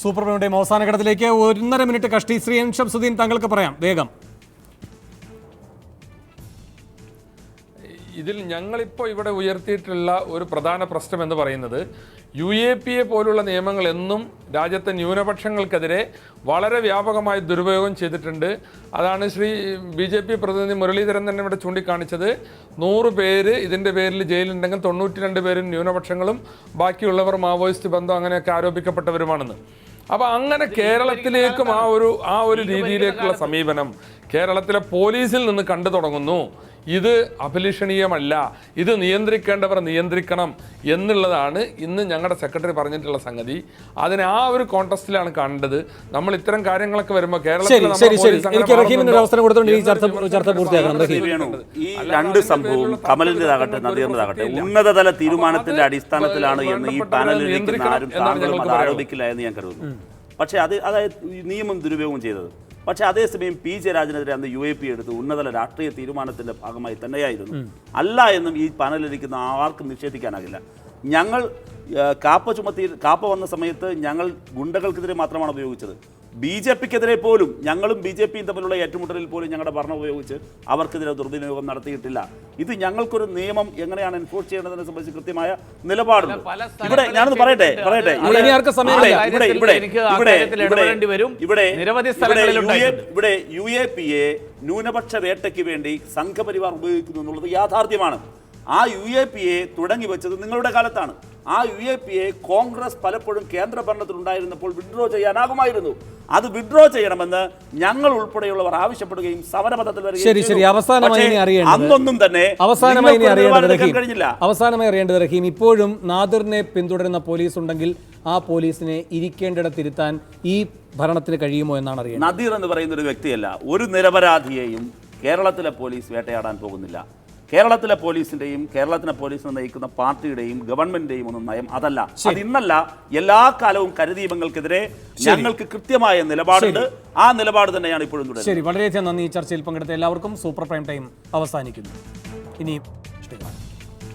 Super പ്രൈമിന്റെയും അവസാന ഘട്ടത്തിലേക്ക് ഒന്നര മിനിറ്റ് കഷ്ടി ശ്രീ എൻ ഷംസുദ്ദീൻ താങ്കൾക്ക് പറയാം. വേഗം. ഇതിൽ ഞങ്ങളിപ്പോൾ ഇവിടെ ഉയർത്തിയിട്ടുള്ള ഒരു പ്രധാന പ്രശ്നം എന്ന് പറയുന്നത് യു എ പി എ പോലുള്ള നിയമങ്ങൾ എന്നും രാജ്യത്തെ ന്യൂനപക്ഷങ്ങൾക്കെതിരെ വളരെ വ്യാപകമായി ദുരുപയോഗം ചെയ്തിട്ടുണ്ട്. അതാണ് ശ്രീ ബി ജെ പി പ്രതിനിധി മുരളീധരൻ തന്നെ ഇവിടെ ചൂണ്ടിക്കാണിച്ചത്. നൂറ് പേര് ഇതിന്റെ പേരിൽ ജയിലുണ്ടെങ്കിൽ തൊണ്ണൂറ്റി രണ്ട് പേരും ന്യൂനപക്ഷങ്ങളും ബാക്കിയുള്ളവർ മാവോയിസ്റ്റ് ബന്ധം അങ്ങനെയൊക്കെ ആരോപിക്കപ്പെട്ടവരുമാണെന്ന്. അപ്പൊ അങ്ങനെ കേരളത്തിലേക്കും ആ ഒരു ആ ഒരു രീതിയിലേക്കുള്ള സമീപനം കേരളത്തിലെ പോലീസിൽ നിന്ന് കണ്ടു തുടങ്ങുന്നു. ഇത് അഭിലഷണീയമല്ല. ഇത് നിയന്ത്രിക്കേണ്ടവർ നിയന്ത്രിക്കണം എന്നുള്ളതാണ് ഇന്ന് ഞങ്ങളുടെ സെക്രട്ടറി പറഞ്ഞിട്ടുള്ള സംഗതി. അതിനെ ആ ഒരു കോൺടസ്റ്റിലാണ് കണ്ടത്. നമ്മൾ ഇത്തരം കാര്യങ്ങളൊക്കെ വരുമ്പോൾ കേരളത്തിൽ ഈ ചർച്ച ചർച്ച പൂർത്തിയാക്കണം. റഹീം. ഈ രണ്ട് സംഭവവും ഉന്നതതല തീരുമാനത്തിന്റെ അടിസ്ഥാനത്തിലാണ് എന്ന് ഈ പാനലിൽ ആരും താങ്കളും അത് ആരോപിക്കില്ല എന്ന് ഞാൻ കരുതുന്നു. പക്ഷേ അത് അതായത് നിയമം ദുരുപയോഗം ചെയ്തത്. പക്ഷേ അതേസമയം പി. ജയരാജനെതിരെ അന്ന് യു എ പി എടുത്ത്. ഉന്നതല രാഷ്ട്രീയ തീരുമാനത്തിന്റെ ഭാഗമായി തന്നെയായിരുന്നു. അല്ല എന്നും ഈ പാനലിരിക്കുന്ന ആർക്കും നിഷേധിക്കാനാകില്ല. ഞങ്ങൾ കാപ്പ ചുമത്തി കാപ്പ വന്ന സമയത്ത് ഞങ്ങൾ ഗുണ്ടകൾക്കെതിരെ മാത്രമാണ് ഉപയോഗിച്ചത്. ബി ജെ പിക്കെതിരെ പോലും ഞങ്ങളും ബി ജെ പിയും തമ്മിലുള്ള ഏറ്റുമുട്ടലിൽ പോലും ഞങ്ങളുടെ ഭരണം ഉപയോഗിച്ച് അവർക്കെതിരെ ദുർവിനിയോഗം നടത്തിയിട്ടില്ല. ഇത് ഞങ്ങൾക്കൊരു നിയമം എങ്ങനെയാണ് എൻഫോഴ്സ് ചെയ്യേണ്ടതിനെ സംബന്ധിച്ച് കൃത്യമായ നിലപാടുണ്ട്. ഇവിടെ ഞാനൊന്ന് പറയട്ടെ പറയട്ടെ. ഇവിടെ സമയമില്ല. ഇവിടെ ഇവിടെ ഇവിടെ കാര്യത്തിൽ ഇവിടെ വരും. ഇവിടെ നിരവധി സ്ഥലങ്ങളിൽ യു ഇവിടെ യു എ പി എ ന്യൂനപക്ഷ വേട്ടയ്ക്ക് വേണ്ടി സംഘപരിവാർ ഉപയോഗിക്കുന്നു എന്നുള്ളത് യാഥാർത്ഥ്യമാണ്. ആ യു എ പി എ തുടങ്ങി വെച്ചത് നിങ്ങളുടെ കാലത്താണ്. ആ U A P A Congress പലപ്പോഴും കേന്ദ്ര ഭരണത്തിലുണ്ടായിരുന്നപ്പോൾ വിഡ്രോ ചെയ്യാനാകുമായിരുന്നു. അത് വിഡ്രോ ചെയ്യണമെന്ന് ഞങ്ങൾ ഉൾപ്പെടെയുള്ളവർ ആവശ്യപ്പെടുകയും സമരപഥത്തിൽ വരികയും അന്നൊന്നും തന്നെ അവസാനമായി കഴിഞ്ഞില്ല. അവസാനമായി അറിയേണ്ടത് റഹീം ഇപ്പോഴും നാദിറിനെ പിന്തുടരുന്ന പോലീസ് ഉണ്ടെങ്കിൽ ആ പോലീസിനെ ഇരിക്കേണ്ടിടത്തിരുത്താൻ ഈ ഭരണത്തിന് കഴിയുമോ എന്നാണ് അറിയുന്നത് നദീർ എന്ന് പറയുന്ന ഒരു വ്യക്തിയല്ല ഒരു നിരപരാധിയെയും കേരളത്തിലെ പോലീസ് വേട്ടയാടാൻ പോകുന്നില്ല. കേരളത്തിലെ പോലീസിന്റെയും കേരളത്തിലെ പോലീസിനെ നയിക്കുന്ന പാർട്ടിയുടെയും ഗവൺമെന്റിന്റെയും ഒന്നും നയം അതല്ല. അത് ഇന്നല്ല എല്ലാ കാലവും കരുദീപങ്ങൾക്കെതിരെ ഞങ്ങൾക്ക് കൃത്യമായ നിലപാടുണ്ട്. ആ നിലപാട് തന്നെയാണ് ഇപ്പോഴും തുടരുന്നത്. ശരി വളരെയധികം നന്ദി ഈ ചർച്ചയിൽ പങ്കെടുത്ത എല്ലാവർക്കും സൂപ്പർ പ്രൈം ടൈം അവസാനിക്കുന്നു. ഇനി